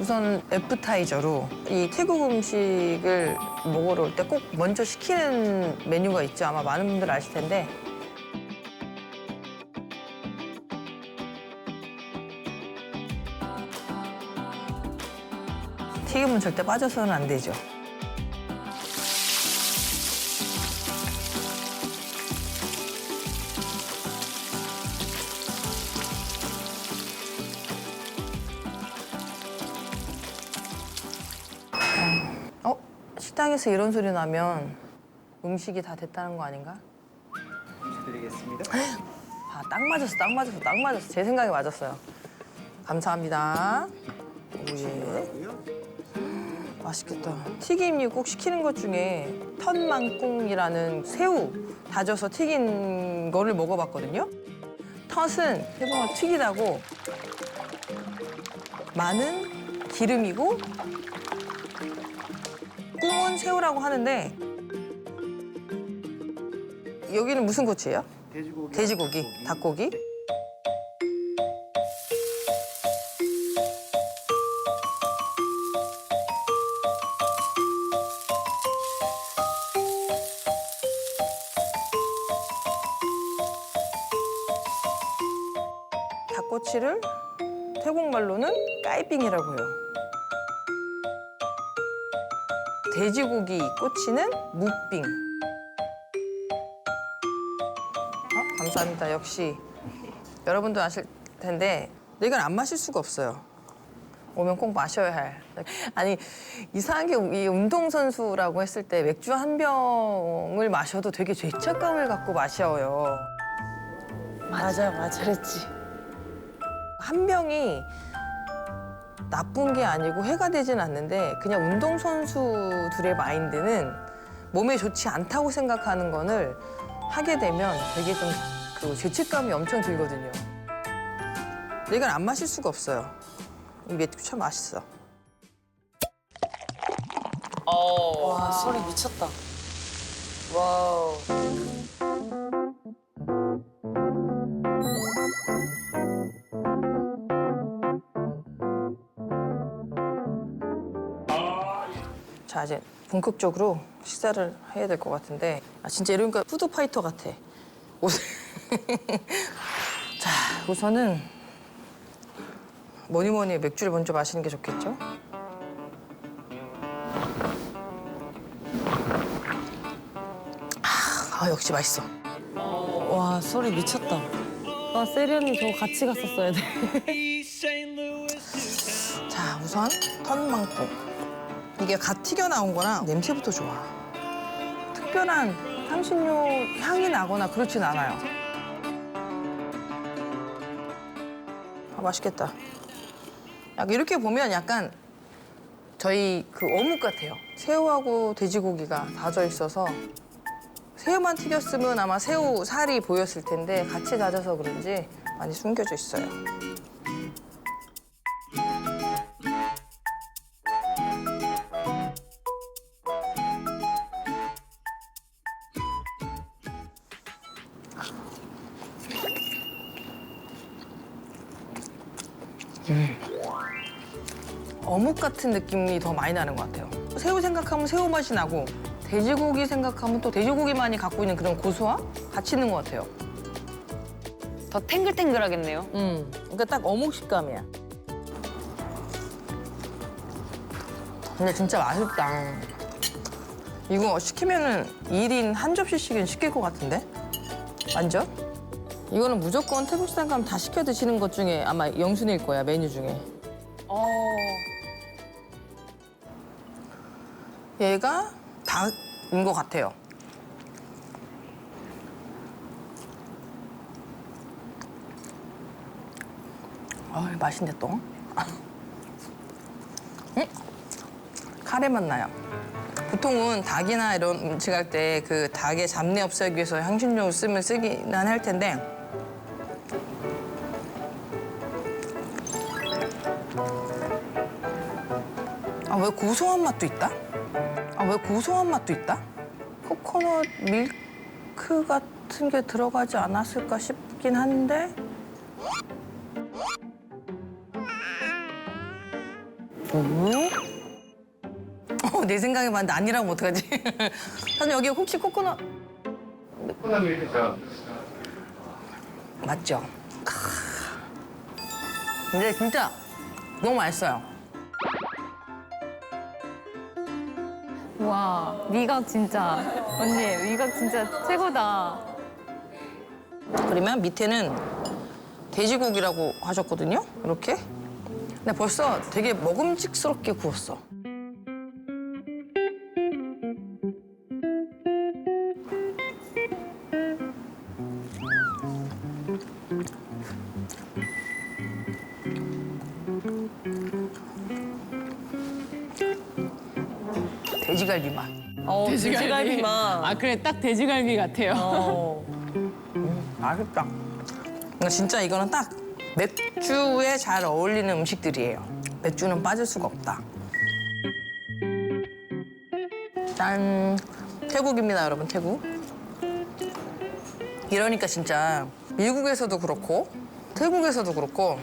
우선 애프타이저로 이 태국 음식을 먹으러 올 때 꼭 먼저 시키는 메뉴가 있죠. 아마 많은 분들 아실 텐데. 튀김은 절대 빠져서는 안 되죠. 식당에서 이런 소리 나면 음식이 다 됐다는 거 아닌가? 드리겠습니다. 아, 딱 맞았어, 딱 맞았어, 딱 맞았어. 제 생각에 맞았어요. 감사합니다. 오예. 맛있겠다. 튀김이 꼭 시키는 것 중에 턴망꿍이라는 새우 다져서 튀긴 거를 먹어봤거든요. 텄은 해봉을 튀기다고 마는 기름이고 꿍은 새우라고 하는데 여기는 무슨 고추예요? 돼지고기. 돼지고기, 닭고기. 닭꼬치를 태국말로는 까이빙이라고 해요. 돼지고기 꼬치는 무빙. 어, 감사합니다. 역시 여러분도 아실 텐데 이건 안 마실 수가 없어요. 오면 꼭 마셔야 할. 아니 이상하게 이 운동 선수라고 했을 때 맥주 한 병을 마셔도 되게 죄책감을 갖고 마셔요. 맞아, 맞아. 그랬지. 한 병이 나쁜 게 아니고 해가 되진 않는데 그냥 운동 선수들의 마인드는 몸에 좋지 않다고 생각하는 거를 하게 되면 되게 좀 그 죄책감이 엄청 들거든요. 근데 이건 안 마실 수가 없어요. 이 맥주 참 맛있어. 와, 소리 미쳤다. 와우. 자 이제 본격적으로 식사를 해야 될 것 같은데 아 진짜 이러니까 푸드 파이터 같아. 옷. 자 우선은 뭐니 뭐니 맥주를 먼저 마시는 게 좋겠죠? 아, 아, 역시 맛있어. 와, 소리 미쳤다. 아, 세련이 저 같이 갔었어야 돼. 자 우선 턴 망고 이게 갓 튀겨 나온 거라 냄새부터 좋아. 특별한 향신료 향이 나거나 그렇진 않아요. 아 맛있겠다. 이렇게 보면 약간 저희 그 어묵 같아요. 새우하고 돼지고기가 다져 있어서 새우만 튀겼으면 아마 새우 살이 보였을 텐데 같이 다져서 그런지 많이 숨겨져 있어요. 어묵 같은 느낌이 더 많이 나는 것 같아요. 새우 생각하면 새우 맛이 나고 돼지고기 생각하면 또 돼지고기만이 갖고 있는 그런 고소함 같이 있는 것 같아요. 더 탱글탱글하겠네요. 음, 그러니까 딱 어묵 식감이야. 근데 진짜 맛있다. 이거 시키면은 1인 한 접시씩은 시킬 것 같은데? 완전? 이거는 무조건 태국 식당 가면 다 시켜 드시는 것 중에 아마 영순일 거야, 메뉴 중에. 어. 얘가 닭인 것 같아요. 아, 맛있네 또. 음? 카레 맛 나요. 보통은 닭이나 이런 음식 할 때 그 닭의 잡내 없애기 위해서 향신료를 쓰면 쓰긴 할 텐데 아 왜 고소한 맛도 있다? 아 왜 고소한 맛도 있다? 코코넛 밀크 같은 게 들어가지 않았을까 싶긴 한데 어, 내 생각에 봤는데 아니라면 어떡하지? 사장님 여기 혹시 코코넛 코코넛 밀크죠. 맞죠? 크. 근데 진짜 너무 맛있어요. 와 미각 진짜 언니 미각 진짜 최고다. 그러면 밑에는 돼지고기라고 하셨거든요. 이렇게. 근데 벌써 되게 먹음직스럽게 구웠어. 돼지갈비 맛. 어, 돼지갈비 맛. 아 그래 딱 돼지갈비 같아요. 어. 맛있다. 그러니까 진짜 이거는 딱 맥주에 잘 어울리는 음식들이에요. 맥주는 빠질 수가 없다. 짠. 태국입니다, 여러분, 태국. 이러니까 진짜 미국에서도 그렇고 태국에서도 그렇고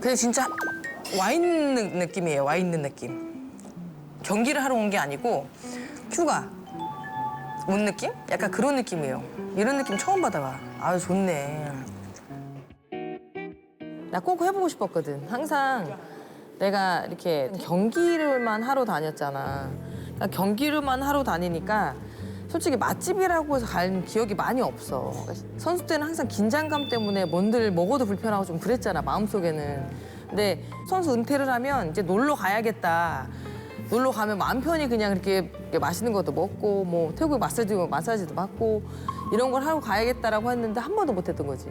그냥 진짜 와 있는 느낌이에요. 와 있는 느낌. 경기를 하러 온 게 아니고 휴가 온 느낌? 약간 그런 느낌이에요. 이런 느낌 처음 받아봐. 아유 좋네. 나 꼭 해보고 싶었거든. 항상 내가 이렇게 경기를만 하러 다녔잖아. 그러니까 경기를만 하러 다니니까 솔직히 맛집이라고 해서 간 기억이 많이 없어. 그러니까 선수 때는 항상 긴장감 때문에 뭔들 먹어도 불편하고 좀 그랬잖아 마음속에는. 근데 선수 은퇴를 하면 이제 놀러 가야겠다. 놀러 가면 마음 편히 그냥 이렇게 맛있는 것도 먹고 뭐 태국 마사지 마사지도 받고 이런 걸 하고 가야겠다라고 했는데 한 번도 못 했던 거지.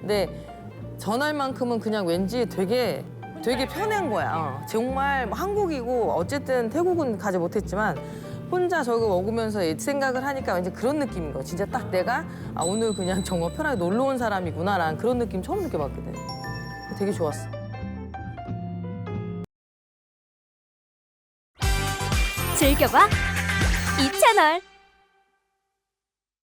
근데 전날만큼은 그냥 왠지 되게 되게 편한 거야. 정말 뭐 한국이고 어쨌든 태국은 가지 못했지만 혼자 저거 먹으면서 이 생각을 하니까 왠지 그런 느낌인 거야. 진짜 딱 내가 아, 오늘 그냥 정말 편하게 놀러 온 사람이구나라는 그런 느낌 처음 느껴봤거든. 되게 좋았어. 즐겨봐 이 채널.